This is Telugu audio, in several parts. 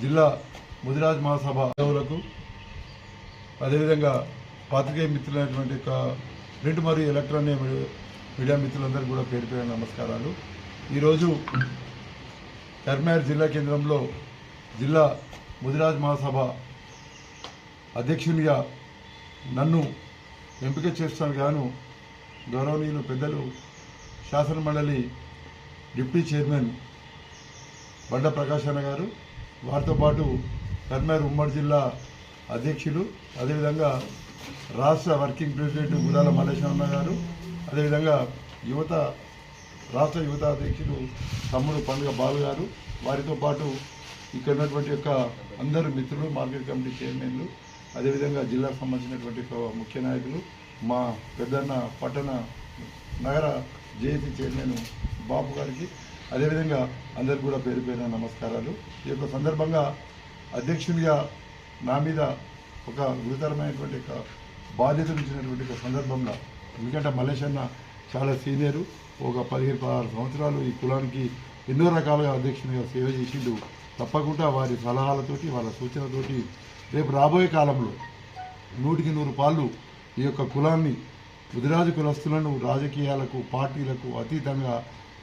జిల్లా ముదిరాజ్ మహాసభ సేవలకు అదేవిధంగా పాత్రికేయ మిత్రులైనటువంటి ఒక ప్రింట్ మరియు ఎలక్ట్రానిక్ మీడియా- మిత్రులందరికీ కూడా పేరు పేరు నమస్కారాలు. ఈరోజు కర్మార్ జిల్లా కేంద్రంలో జిల్లా ముదిరాజ్ మహాసభ అధ్యక్షునిగా నన్ను ఎంపిక చేస్తాను గాను గౌరవనీయులు పెద్దలు శాసనమండలి డిప్యూటీ చైర్మన్ బండ ప్రకాశ్ అన్న గారు వారితో పాటు కర్మార్ ఉమ్మడి జిల్లా అధ్యక్షులు అదేవిధంగా రాష్ట్ర వర్కింగ్ ప్రెసిడెంట్ గుడాల మల్లేశ్వరన్న గారు అదేవిధంగా యువత రాష్ట్ర యువత అధ్యక్షులు తమ్ముడు పండుగ బాలు గారు వారితో పాటు ఇక్కడ ఉన్నటువంటి యొక్క అందరు మిత్రులు మార్కెట్ కమిటీ చైర్మన్లు అదేవిధంగా జిల్లాకు సంబంధించినటువంటి ఒక ముఖ్య నాయకులు మా పెద్దన్న పట్టణ నగర జేఏసీ చైర్మన్ బాబు గారికి అదేవిధంగా అందరికి కూడా పేరు పేరున నమస్కారాలు. ఈ యొక్క సందర్భంగా అధ్యక్షునిగా నా మీద ఒక గురుతరమైనటువంటి ఒక బాధ్యతలు ఇచ్చినటువంటి ఒక సందర్భంలో ఎందుకంటే మల్లేశన్న అన్న చాలా సీనియరు. ఒక పదిహేను పదహారు సంవత్సరాలు ఈ కులానికి ఎన్నో రకాలుగా అధ్యక్షునిగా సేవ చేసిండు. తప్పకుండా వారి సలహాలతోటి వాళ్ళ సూచనతోటి రేపు రాబోయే కాలంలో నూటికి నూరు పాళ్ళు ఈ యొక్క కులాన్ని ముదిరాజు కులస్తులను రాజకీయాలకు పార్టీలకు అతీతంగా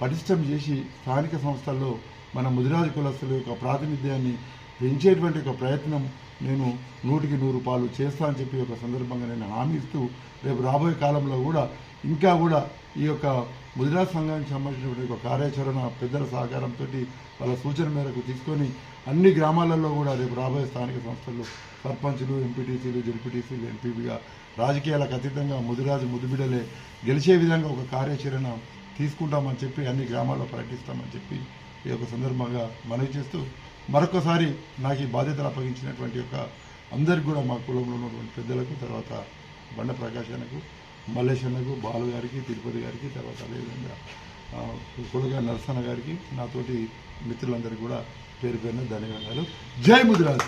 పటిష్టం చేసి స్థానిక సంస్థల్లో మన ముదిరాజు కులస్తుల యొక్క ప్రాతినిధ్యాన్ని పెంచేటువంటి ఒక ప్రయత్నం నేను నూటికి నూరు పాలు చేస్తా అని చెప్పి ఒక సందర్భంగా నేను హామీ ఇస్తూ రేపు రాబోయే కాలంలో కూడా ఇంకా కూడా ఈ యొక్క ముదిరాజ్ సంఘానికి సంబంధించినటువంటి ఒక కార్యాచరణ పెద్దల సహకారంతో వాళ్ళ సూచన మేరకు తీసుకొని అన్ని గ్రామాలలో కూడా రేపు రాబోయే స్థానిక సంస్థలు సర్పంచులు ఎంపీటీసీలు జెడ్పీటీసీలు ఎంపీపీగా రాజకీయాలకు అతీతంగా ముదిరాజు ముదిబిడలే గెలిచే విధంగా ఒక కార్యాచరణ తీసుకుంటామని చెప్పి అన్ని గ్రామాల్లో ప్రకటిస్తామని చెప్పి ఈ యొక్క సందర్భంగా మనవి చేస్తూ మరొకసారి నాకు ఈ బాధ్యతలు అప్పగించినటువంటి యొక్క అందరికి కూడా మా కులంలో ఉన్నటువంటి పెద్దలకు తర్వాత బండ ప్రకాశనకు మల్లేశన్నకు బాలు గారికి తిరుపతి గారికి తర్వాత అదేవిధంగా ఆ, కులగా నరసన్న గారికి నాతోటి మిత్రులందరికీ కూడా పేరు పేరున ధన్యవాదాలు. జై ముదిరాజ్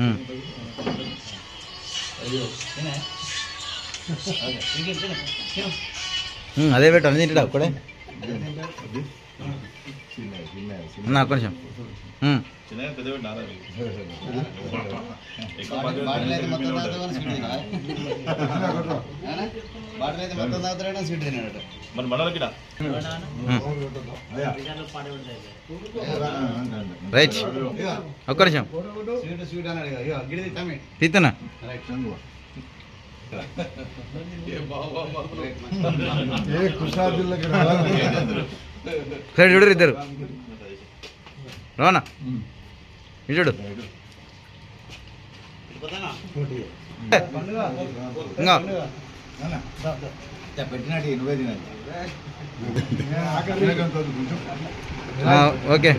ఉమ్, అదే పెట్టు అన్ని తింటాడు ఒక్కడే? అన్న ఒక్క నిమిషం. మన మనలకి. రైట్. ఒక్క నిమిషం. తీస్తున్నా సరే చూడరు ఇద్దరు. రానా? చూడు. ఓకే.